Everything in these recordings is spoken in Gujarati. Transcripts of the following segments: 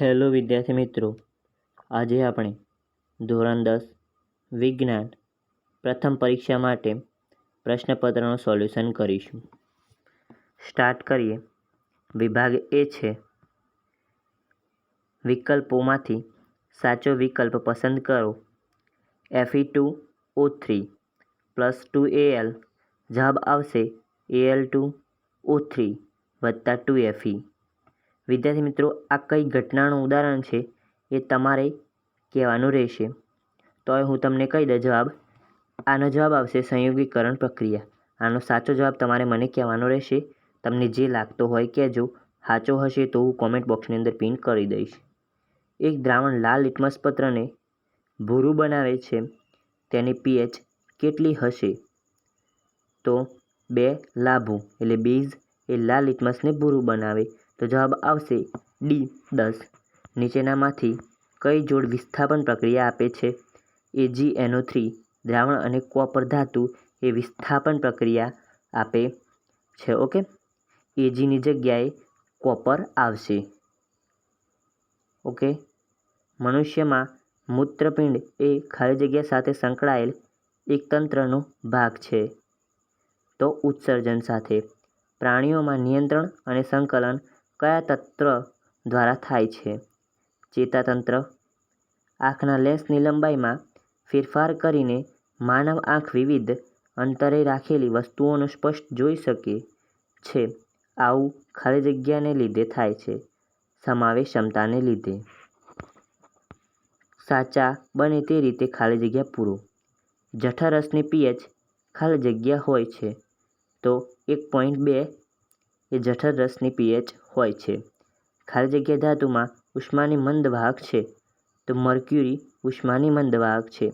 હેલો વિદ્યાર્થી મિત્રો, આજે આપણે ધોરણ દસ, વિજ્ઞાન, પ્રથમ પરીક્ષા માટે પ્રશ્નપત્રનું સોલ્યુશન કરીશું. સ્ટાર્ટ કરીએ. વિભાગ એ છે, વિકલ્પોમાંથી સાચો વિકલ્પ પસંદ કરો. FE two O three plus two L જવાબ આવશે એલ ટુ ઓ થ્રી વત્તા ટુ એફઈ વિદ્યાર્થી મિત્રો, આ કઈ ઘટનાનું ઉદાહરણ છે એ તમારે કહેવાનું રહેશે. તો હું તમને કહી દઉં જવાબ. આનો જવાબ આવશે સંયોગીકરણ પ્રક્રિયા. આનો સાચો જવાબ તમારે મને કહેવાનો રહેશે. તમને જે લાગતો હોય કહેજો. સાચો હશે તો હું કોમેન્ટ બોક્સની અંદર પિન કરી દઈશ. એક દ્રાવણ લાલ લિટમસ પત્રને ભૂરું બનાવે છે. તેની પીએચ કેટલી હશે? તો બે લાભો. એટલે બેઝ એ લાલ લિટમસને ભૂરું બનાવે. તો જવાબ આવશે ડી દસ. નીચેનામાંથી કઈ જોડ વિસ્થાપન પ્રક્રિયા આપે છે? AGNO three. દ્રાવણ અને કોપર ધાતુ એ વિસ્થાપન પ્રક્રિયા આપે છે, ઓકે? એજીની જગ્યાએ કોપર આવશે, ઓકે? મનુષ્યમાં મૂત્રપિંડ એ ખાલી જગ્યા સાથે સંકળાયેલ એક તંત્રનો ભાગ છે. તો ઉત્સર્જન સાથે. પ્રાણીઓમાં નિયંત્રણ અને સંકલન કયા તંત્ર દ્વારા થાય છે? ચેતાતંત્ર. આંખના લેન્સની લંબાઈમાં ફેરફાર કરીને માનવ આંખ વિવિધ અંતરે રાખેલી વસ્તુઓને સ્પષ્ટ જોઈ શકે છે. આવું ખાલી જગ્યાને લીધે થાય છે, સમાવેશ ક્ષમતાને લીધે. સાચા બને તે રીતે ખાલી જગ્યા પૂરો. જઠરસની પીએચ ખાલી જગ્યા હોય છે. તો એક પોઈન્ટ બે એ જઠરરસની પીએચ હોય છે. ખાલી જગ્યા ધાતુમાં ઉષ્માની મંદ વાહક છે. તો મર્ક્યુરી ઉષ્માની મંદ વાહક છે.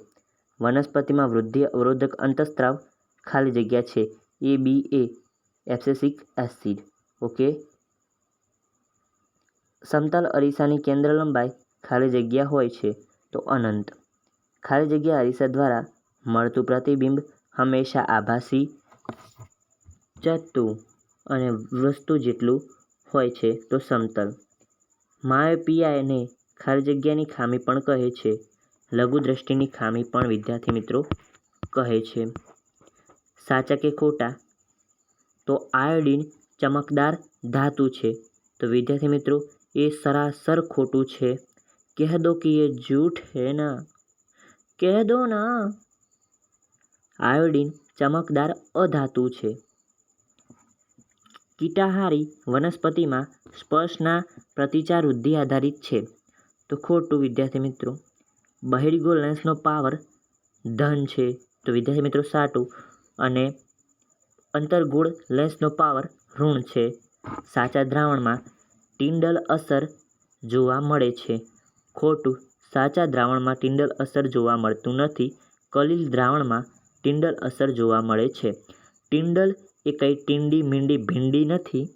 વનસ્પતિમાં વૃદ્ધિ, અવરોધક અંતઃસ્ત્રાવ ખાલી જગ્યા છે. એ બી એ એબ્સેસિક એસિડ ઓકે સમતલ અરીસાની કેન્દ્ર લંબાઈ ખાલી જગ્યા હોય છે તો અનંત. ખાલી જગ્યા અરીસા દ્વારા મળતું પ્રતિબિંબ હંમેશા આભાસી ચતું અને વસ્તુ જેટલું હોય છે તો સમતલ. માયોપિયા એને ખાલી જગ્યાની ખામી પણ કહે છે. લઘુદ્રષ્ટિની ખામી પણ વિદ્યાર્થી મિત્રો કહે છે. સાચા કે ખોટા? તો આયોડિન ચમકદાર ધાતુ છે. તો વિદ્યાર્થી મિત્રો, એ સરાસર ખોટું છે. કહે દો કે એ જૂઠ હે ના. કહે દો ના. આયોડિન ચમકદાર અધાતુ છે. કીટાહારી વનસ્પતિમાં સ્પર્શના પ્રતિચાર વૃદ્ધિ આધારિત છે. તો ખોટું, વિદ્યાર્થી મિત્રો. બહિર્ગોળ લેન્સનો પાવર ધન છે. તો વિદ્યાર્થી મિત્રો, સાટું. અને અંતરગુળ લેન્સનો પાવર ઋણ છે. સાચા દ્રાવણમાં ટિન્ડલ અસર જોવા મળે છે. ખોટું, સાચા દ્રાવણમાં ટિન્ડલ અસર જોવા મળતું નથી. કલિલ દ્રાવણમાં ટિન્ડલ અસર જોવા મળે છે. ટિન્ડલ એ કંઈ ટીંડી મીંડી ભીંડી નથી.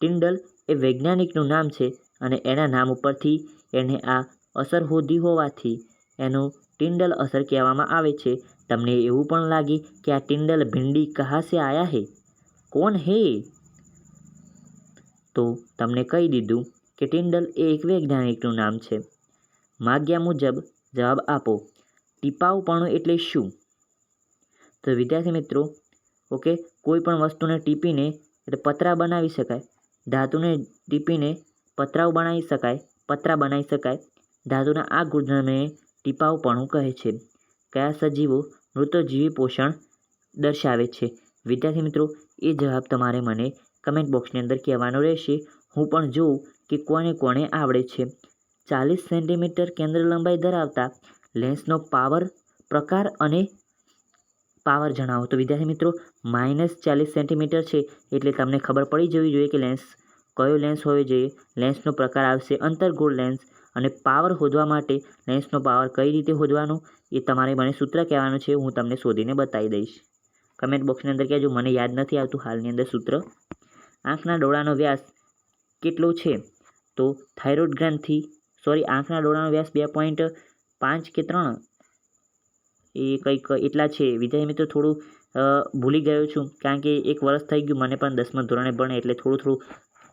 ટિન્ડલ એ વૈજ્ઞાનિકનું નામ છે અને એના નામ ઉપરથી એને આ અસર હોદી હોવાથી એનું ટિન્ડલ અસર કહેવામાં આવે છે. તમને એવું પણ લાગે કે આ ટિન્ડલ ભીંડી કહા સે આયા હે? કોણ હે? તો તમને કહી દીધું કે ટિન્ડલ એ એક વૈજ્ઞાનિકનું નામ છે. માગ્યા મુજબ જવાબ આપો. ટીપાઉપણું એટલે શું? તો વિદ્યાર્થી મિત્રો, ઓકે કોઈ પણ વસ્તુને ટીપીને એટલે પતરા બનાવી શકાય. ધાતુને ટીપીને પતરાઓ બનાવી શકાય, પતરા બનાવી શકાય. ધાતુના આ ગુણધર્મને ટીપાઉપણું કહે છે. કયા સજીવો મૃતજીવી પોષણ દર્શાવે છે? વિદ્યાર્થી મિત્રો, એ જવાબ તમારે મને કમેન્ટ બોક્સની અંદર કહેવાનો રહેશે. હું પણ જોઉં કે કોને કોને આવડે છે. ચાલીસ સેન્ટીમીટર કેન્દ્ર લંબાઈ ધરાવતા લેન્સનો પાવર પ્રકાર અને પાવર જણાવો. તો વિદ્યાર્થી મિત્રો, માઇનસ ચાલીસ સેન્ટીમીટર છે એટલે તમને ખબર પડી જવી જોઈએ કે લેન્સ કયો લેન્સ હોવો જોઈએ, લેન્સનો પ્રકાર આવશે અંતર્ગોળ લેન્સ અને પાવર શોધવા માટે લેન્સનો પાવર કઈ રીતે શોધવાનો એ તમારે મને સૂત્ર કહેવાનું છે, હું તમને શોધીને બતાવી દઈશ. કમેન્ટ બોક્સની અંદર કહેજો, મને યાદ નથી આવતું હાલની અંદર સૂત્ર. આંખના ડોળાનો વ્યાસ કેટલો છે? તો થાઇરોઇડ ગ્રંથિ સોરી આંખના ડોળાનો વ્યાસ બે પોઈન્ટ પાંચ કે ત્રણ એ કંઈક એટલા છે. વિદ્યાર્થી મિત્રો થોડું ભૂલી ગયો છું. કારણ કે એક વર્ષ થઈ ગયું, મને પણ દસમા ધોરણે ભણે એટલે થોડું થોડું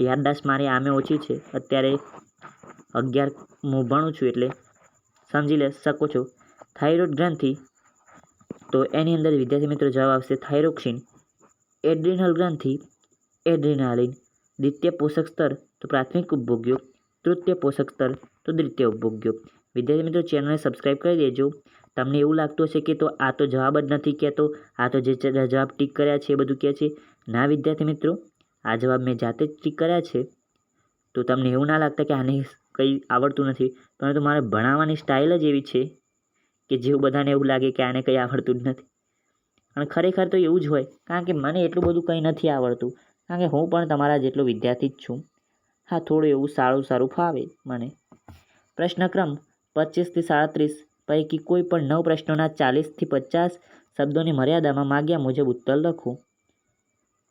યાદદાસ્ત મારી આમે ઓછી છે. અત્યારે અગિયાર ભણું છું એટલે સમજી લે, શકો છો. થાઇરોઇડ ગ્રંથિ, તો એની અંદર વિદ્યાર્થી મિત્રો જવાબ આવશે થાઇરોક્સિન. Adrenal ગ્રંથિ, adrenaline. દ્વિતીય પોષક સ્તર, તો પ્રાથમિક ઉપભોગ્યો. તૃતીય પોષક સ્તર, તો દ્વિતીય ઉપભોગ્યો. વિદ્યાર્થી મિત્રો, ચેનલને સબસ્ક્રાઈબ કરી દેજો. તમને એવું લાગતું હશે કે તો આ તો જવાબ જ નથી કહેતો, આ તો જે જવાબ ટીક કર્યા છે એ બધું કહે છે. ના વિદ્યાર્થી મિત્રો, આ જવાબ મેં જાતે જ ટીક કર્યા છે. તો તમને એવું ના લાગતા કે આને કંઈ આવડતું નથી, પરંતુ મારે ભણાવવાની સ્ટાઇલ જ એવી છે કે જેવું બધાને એવું લાગે કે આને કંઈ આવડતું જ નથી. અને ખરેખર તો એવું જ હોય, કારણ કે મને એટલું બધું કંઈ નથી આવડતું, કારણ કે હું પણ તમારા જેટલો વિદ્યાર્થી જ છું. હા, થોડું એવું સારું સારું ફાવે મને. પ્રશ્નક્રમ પચીસથી સાડત્રીસ પૈકી કોઈ પણ નવ પ્રશ્નોના ચાલીસથી પચાસ શબ્દોની મર્યાદામાં માગ્યા મુજબ ઉત્તર લખો.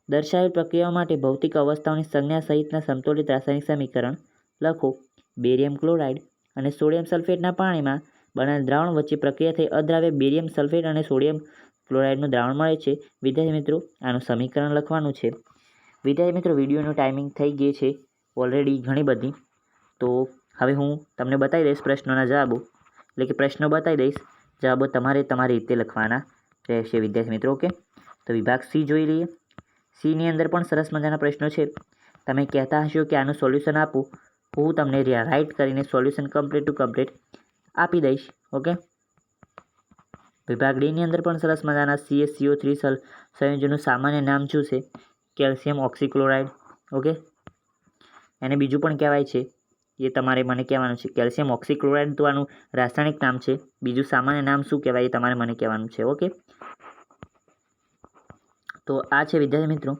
દર્શાવેલ પ્રક્રિયાઓ માટે ભૌતિક અવસ્થાઓની સંજ્ઞા સહિતના સંતુલિત રાસાયણિક સમીકરણ લખો. બેરિયમ ક્લોરાઇડ અને સોડિયમ સલ્ફેટના પાણીમાં બનેલ દ્રાવણ વચ્ચે પ્રક્રિયા થઈ અદ્રાવ્ય બેરિયમ સલ્ફેટ અને સોડિયમ ક્લોરાઇડનું દ્રાવણ મળે છે. વિદ્યાર્થી મિત્રો, આનું સમીકરણ લખવાનું છે. વિદ્યાર્થી મિત્રો, વિડીયોનો ટાઈમિંગ થઈ ગઈ છે ઓલરેડી ઘણી બધી. તો હવે હું તમને બતાવી દઈશ પ્રશ્નોના જવાબો. એટલે કે પ્રશ્નો બતાવી દઈશ. જવાબો તમારે તમારી રીતે લખવાના રહેશે, વિદ્યાર્થી મિત્રો, ઓકે? તો વિભાગ સી જોઈ લઈએ. સીની અંદર પણ સરસ મજાના પ્રશ્નો છે. તમે કહેતા હશો કે આનું સોલ્યુશન આપું. હું તમને રાઇટ કરીને સોલ્યુશન કમ્પ્લીટ ટુ કમ્પ્લીટ આપી દઈશ, ઓકે? વિભાગ ડીની અંદર પણ સરસ મજાના સીએસસીઓ થ્રી સલ, સંયોજનનું સામાન્ય નામ શું છે? Calcium oxychloride, okay? એને બીજું પણ કહેવાય છે. એ તમારે મને કહેવાનું છે. કેલ્શિયમ ઓક્સીક્લોરાઇડ આનું રાસાયણિક નામ છે. બીજું સામાન્ય નામ શું કહેવાય એ તમારે મને કહેવાનું છે, ઓકે? તો આ છે વિદ્યાર્થી મિત્રો.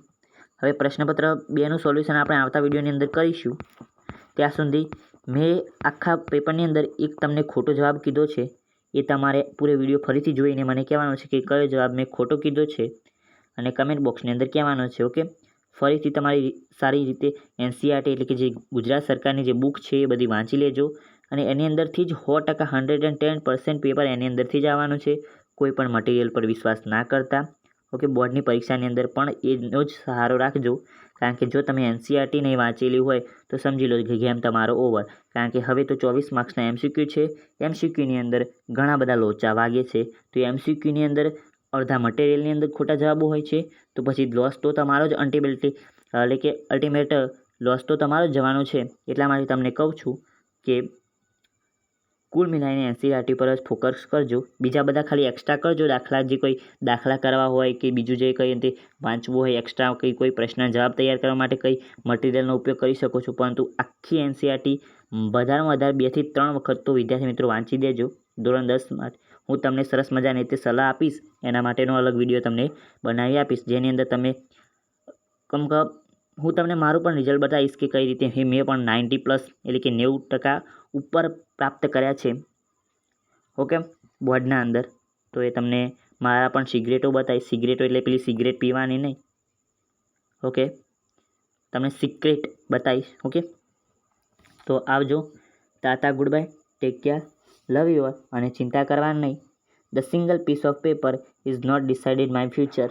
હવે પ્રશ્નપત્ર બેનું સોલ્યુશન આપણે આવતા વિડીયોની અંદર કરીશું. ત્યાં સુધી મેં આખા પેપરની અંદર એક તમને ખોટો જવાબ કીધો છે. એ તમારે પૂરે વીડિયો ફરીથી જોઈને મને કહેવાનો છે કે કયો જવાબ મેં ખોટો કીધો છે. અને કમેન્ટ બોક્સની અંદર કહેવાનો છે, ઓકે? ફરીથી તમારી સારી રીતે એનસીઆરટી એટલે કે જે ગુજરાત સરકારની જે બુક છે એ બધી વાંચી લેજો. અને એની અંદરથી જ સો ટકા hundred and ten percent paper એની અંદરથી જ આવવાનું છે. કોઈ પણ મટીરિયલ પર વિશ્વાસ ના કરતા. ઓકે બોર્ડની પરીક્ષાની અંદર પણ એનો જ સહારો રાખજો. કારણ કે જો તમે એનસીઆરટી નહીં વાંચેલી હોય, તો સમજી લો કે ગેમ તમારો ઓવર કારણ કે હવે તો ચોવીસ માર્ક્સના એમસીક્યુ છે. એમસીક્યુની અંદર ઘણા બધા લોચા વાગે છે. તો એમસીક્યુની અંદર અડધા મટીરિયલની અંદર ખોટા જવાબો હોય છે, તો પછી લોસ તો તમારો જ અલ્ટિમેટલી એટલે કે અલ્ટિમેટ લોસ તો તમારો જ જવાનો છે. એટલા માટે તમને કહું છું કે કુલ મિલાઈને એનસીઆરટી પર જ ફોકસ કરજો. બીજા બધા ખાલી એક્સ્ટ્રા કરજો. દાખલા જે કોઈ દાખલા કરવા હોય કે બીજું જે કંઈ તે વાંચવું હોય એક્સ્ટ્રા કંઈ કોઈ પ્રશ્નના જવાબ તૈયાર કરવા માટે કંઈ મટીરિયલનો ઉપયોગ કરી શકો છો. પરંતુ આખી એનસીઆરટી વધારેમાં વધારે બેથી ત્રણ વખત તો વિદ્યાર્થી મિત્રો વાંચી દેજો. ધોરણ દસ માટે હું તમને સરસ મજાની રીતે સલાહ આપીશ, એના માટેનો અલગ વીડિયો તમને બનાવી આપીશ, જેની અંદર તમે કમ હું તમને મારું પણ રિઝલ્ટ બતાવીશ કે કઈ રીતે મેં પણ નાઇન્ટી પ્લસ એટલે કે નેવું ટકા ઉપર પ્રાપ્ત કર્યા છે. ઓકે? બોર્ડના અંદર. તો એ તમને મારા પણ સિગરેટો બતાવીશ. સિગરેટો એટલે પેલી સિગરેટ પીવાની નહીં. ઓકે? તમને સિક્રેટ બતાવીશ. ઓકે? તો આવજો. Tata good bye take care. Love your અને ચિંતા કરવા નહીં. The single piece of paper is not decided my future